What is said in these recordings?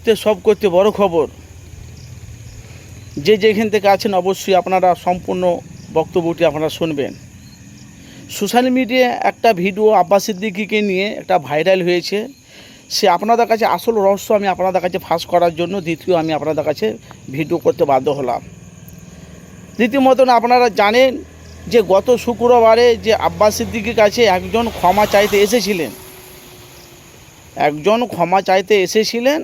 করতে, সব করতে বড় খবর। যে যেখান থেকে আছেন অবশ্যই আপনারা সম্পূর্ণ বক্তব্যটি আপনারা শুনবেন। সোশ্যাল মিডিয়ায় একটা ভিডিও আব্বাস সিদ্দিকিকে নিয়ে একটা ভাইরাল হয়েছে। সে আপনাদের কাছে আসল রহস্য আমি আপনাদের কাছে ফাঁস করার জন্য দ্বিতীয় আমি আপনাদের কাছে ভিডিও করতে বাধ্য হলাম। রীতিমত আপনারা জানেন যে গত শুক্রবারে যে আব্বাস সিদ্দিকির কাছে একজন ক্ষমা চাইতে এসেছিলেন। একজন ক্ষমা চাইতে এসেছিলেন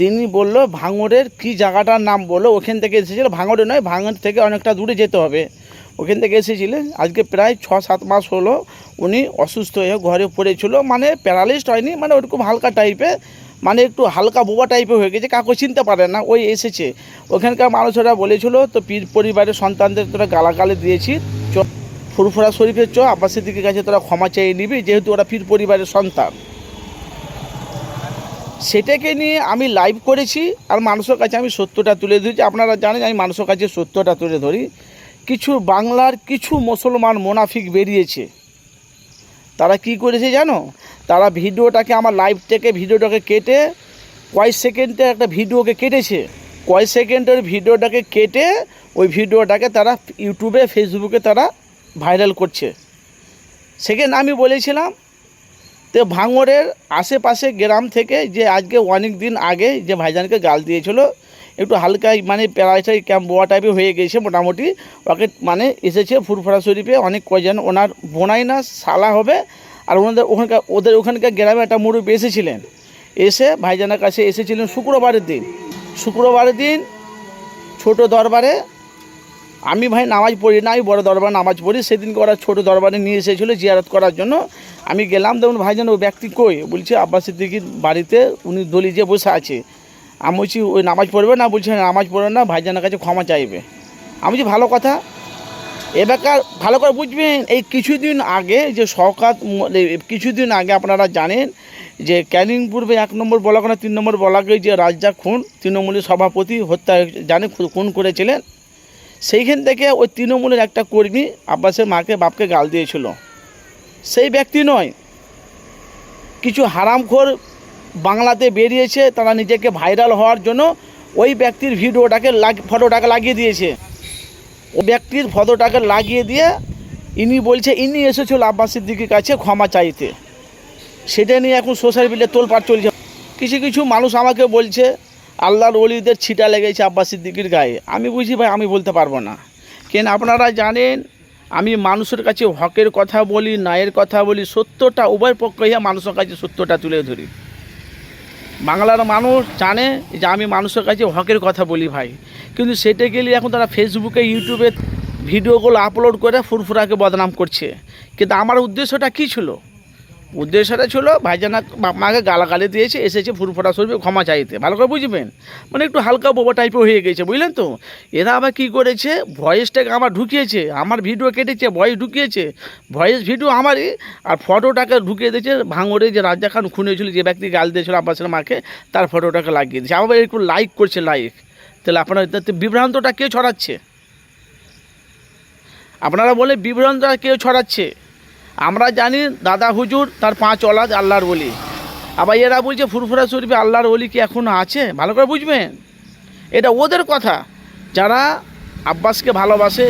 তিনি বলল, ভাঙড়ের কি জায়গাটার নাম বলল ওখান থেকে এসেছিল। ভাঙড়ে নয়, ভাঙড় থেকে অনেকটা দূরে যেতে হবে। ওখান থেকে এসেছিলেন। আজকে প্রায় ছ সাত মাস হলো উনি অসুস্থ হয়ে ঘরে পড়েছিল। মানে প্যারালিস্ট হয়নি মানে ওরকম হালকা টাইপের মানে একটু হালকা বোবা টাইপের হয়ে গেছে। কাকু চিনতে পারে না, ওই এসেছে। ওখানকার মানুষেরা বলেছিল, তো পীর পরিবারের সন্তানদের তোরা গালাগালি দিয়েছি। চ ফুরফুরা শরীফের চ আব্বাস সিদ্দিকের কাছে তোরা ক্ষমা চেয়ে নিবি, যেহেতু ওরা পীর পরিবারের সন্তান। সেটাকে নিয়ে আমি লাইভ করেছি আর মানুষের কাছে আমি সত্যটা তুলে ধরেছি। আপনারা জানেন আমি মানুষের কাছে সত্যটা তুলে ধরি। কিছু বাংলার কিছু মুসলমান মোনাফিক বেরিয়েছে। তারা কি করেছে জানো? তারা ভিডিওটাকে আমার লাইভ থেকে ভিডিওটাকে কেটে কয় সেকেন্ডের একটা ভিডিওকে কেটেছে। কয় সেকেন্ডের ভিডিওটাকে কেটে ওই ভিডিওটাকে তারা ইউটিউবে ফেসবুকে তারা ভাইরাল করছে। সেখানে আমি বলেছিলাম তো ভাঙড়ের আশেপাশে গ্রাম থেকে যে আজকে অনেক দিন আগে যে ভাইজানকে গাল দিয়েছিল, একটু হালকা মানে প্যারাইটাই ক্যাম্প বোয়া টাইপের হয়ে গেছে মোটামুটি। ওকে মানে এসেছে ফুরফুরা শরীফে, অনেক কজন ওনার বোনাই না সালা হবে। আর ওনাদের ওখানকার, ওদের ওখানকার গ্রামে একটা মুরব্বী এসেছিলেন। এসে ভাইজানের কাছে এসেছিলেন শুক্রবারের দিন। শুক্রবারের দিন ছোট দরবারে, আমি ভাই নামাজ পড়ি না আমি বড় দরবারে নামাজ পড়ি, সেদিনকে ওরা ছোটো দরবারে নিয়ে এসেছিল জিয়ারত করার জন্য। আমি গেলাম দেখুন ভাইজান ওই ব্যক্তি কই? বলছে আব্বাস সিদ্দিকির বাড়িতে উনি দলি যে বসে আছে। আমি বলছি ওই নামাজ পড়বে না? বলছে "হ্যাঁ, নামাজ পড়বে না ভাইজানের কাছে ক্ষমা চাইবে। আমি বলছি ভালো কথা। এবারকার ভালো করে বুঝবেন এই কিছুদিন আগে যে সরকার কিছুদিন আগে আপনারা জানেন যে ক্যানিং পূর্বে এক নম্বর ব্লক না তিন নম্বর ব্লকে যে রাজ্জাক খুন তৃণমূলের সভাপতি হত্যা জানে খুন করেছিলেন? সেইখান থেকে ওই তৃণমূলের একটা কর্মী আব্বাসের মাকে বাপকে গাল দিয়েছিল। সেই ব্যক্তি নয়। কিছু হারামখোর বাংলাতে বেরিয়েছে, তারা নিজেকে ভাইরাল হওয়ার জন্য ওই ব্যক্তির ভিডিওটাকে লাগ, ফটোটাকে লাগিয়ে দিয়েছে। ও ব্যক্তির ফটোটাকে লাগিয়ে দিয়ে ইনি বলছে, ইনি এসেছিল আব্বাস সিদ্দিকির কাছে ক্ষমা চাইতে। সেটা নিয়ে এখন সোশ্যাল মিডিয়া তোলপাট চলছে। কিছু কিছু মানুষ আমাকে বলছে, আল্লাহর অলিদের ছিটা লেগেছে আব্বাস সিদ্দিকির গায়ে। আমি বুঝি ভাই, আমি বলতে পারব না। কেন আপনারা জানেন আমি মানুষের কাছে হকের কথা বলি, ন্যায়ের কথা বলি, সত্যটা, উভয় পক্ষ হইয়া মানুষের কাছে সত্যটা তুলে ধরি। বাংলার মানুষ জানে যে আমি মানুষের কাছে হকের কথা বলি ভাই। কিন্তু সেটা গেলে এখন তারা ফেসবুকে ইউটিউবে ভিডিওগুলো আপলোড করে ফুরফুরাকে বদনাম করছে। কিন্তু আমার উদ্দেশ্যটা কী ছিল? উদ্দেশ্যটা ছিল, ভাইজানা মাকে গালাগালি দিয়েছে, এসেছে ফুরফুরা শরীফে ক্ষমা চাইতে। ভালো করে বুঝবেন? মানে একটু হালকা বোবা টাইপের হয়ে গেছে, বুঝলেন তো? এরা আবার কী করেছে? ভয়েসটাকে আমার ঢুকিয়েছে, আমার ভিডিও কেটেছে ভয়েস ঢুকিয়েছে। ভয়েস ভিডিও আমারই, আর ফটোটাকে ঢুকিয়ে দিয়েছে, ভাঙড়ে যে রাজা খান খুন যে ব্যক্তি গাল দিয়েছিল আব্বাসের মাকে তার ফটোটাকে লাগিয়ে দিয়েছে। আবার একটু লাইক করছে লাইক তাহলে আপনার বিভ্রান্তটা কে ছড়াচ্ছে? আপনারা বলে বিভ্রান্তটা কেউ ছড়াচ্ছে? আমরা জানি দাদা হুজুর, তার পাঁচ অলাদ আল্লাহর বলি আবার এরা বলছে, ফুরফুরা শরীফে আল্লাহর বলি কি এখনও আছে? ভালো করে বুঝবেন? এটা ওদের কথা। যারা আব্বাসকে ভালোবাসে,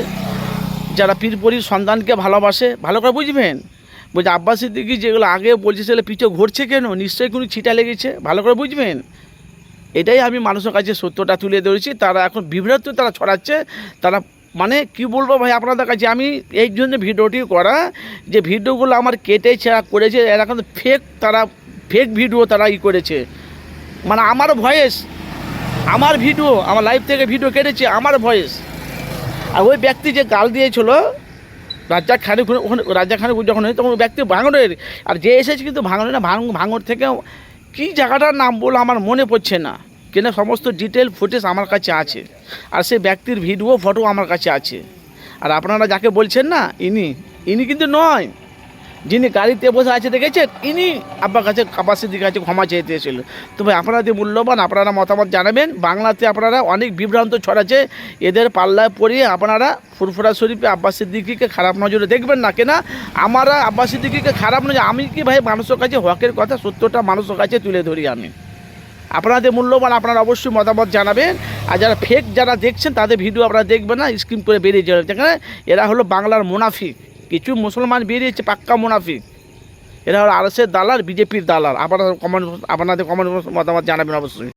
যারা পীরপরির সন্তানকে ভালোবাসে, ভালো করে বুঝবেন? বলছে, আব্বাস সিদ্দিকি যেগুলো আগে বলছে, সেগুলো পিঠে ঘুরছে কেন? নিশ্চয়ই কোনো ছিটা লেগেছে? ভালো করে বুঝবেন? এটাই আমি মানুষের কাছে সত্যটা তুলে ধরেছি। তারা এখন বিভ্রান্ত, তারা ছড়াচ্ছে, তারা মানে কি বলব ভাই আপনাদের কাছে? আমি এই জন্য ভিডিওটি করা যে ভিডিওগুলো আমার কেটে ছেঁড়া করেছে, এরা কিন্তু ফেক তারা ফেক ভিডিও তারা ই করেছে। মানে আমার ভয়েস আমার ভিডিও আমার লাইভ থেকে ভিডিও কেটেছে আমার ভয়েস আর ওই ব্যক্তি যে গাল দিয়েছিল, রাজা খানে ওখানে, রাজা খানে যখন হয় তখন ব্যক্তি ভাঙড়ের আর যে এসেছে কিন্তু ভাঙড়ে না, ভাঙ ভাঙড় থেকে কী জায়গাটার নাম বলে আমার মনে পড়ছে না। কেন সমস্ত ডিটেল ফুটেজ আমার কাছে আছে। আর সেই ব্যক্তির ভিডিও ফটো আমার কাছে আছে। আর আপনারা যাকে বলছেন না, ইনি ইনি কিন্তু নয়। যিনি গাড়িতে বসে আছে দেখেছেন, ইনি আপনার কাছে কাপাসিদির কাছে ক্ষমা চেয়েতে এসেছিল তবে আপনারা যে মূল্যবান, আপনারা মতামত জানাবেন। বাংলাতে আপনারা অনেক বিভ্রান্ত ছড়াচ্ছে এদের পাল্লায় পড়িয়ে আপনারা ফুরফুরা শরীফে আব্বাস সিদ্দিকিকে খারাপ নজরে দেখবেন না। কেনা? আমারা আব্বাস সিদ্দিকিকে খারাপ নজরে, আমি কি ভাই মানুষের কাছে হকের কথা, সত্যটা মানুষের কাছে তুলে ধরি আমি? আপনাদের মূল্যবান আপনারা অবশ্যই মতামত জানাবেন। আর যারা ফেক যারা দেখছেন, তাদের ভিডিও আপনারা দেখবেন না স্ক্রিন করে বেরিয়ে যাবেন। যেখানে এরা হলো বাংলার মুনাফিক। কিছু মুসলমান বেরিয়েছে, পাক্কা মুনাফিক। এরা হলো আরএসের দালাল, বিজেপির দালাল। আপনারা কমেন্ট আপনাদের কমেন্ট মতামত জানাবেন অবশ্যই।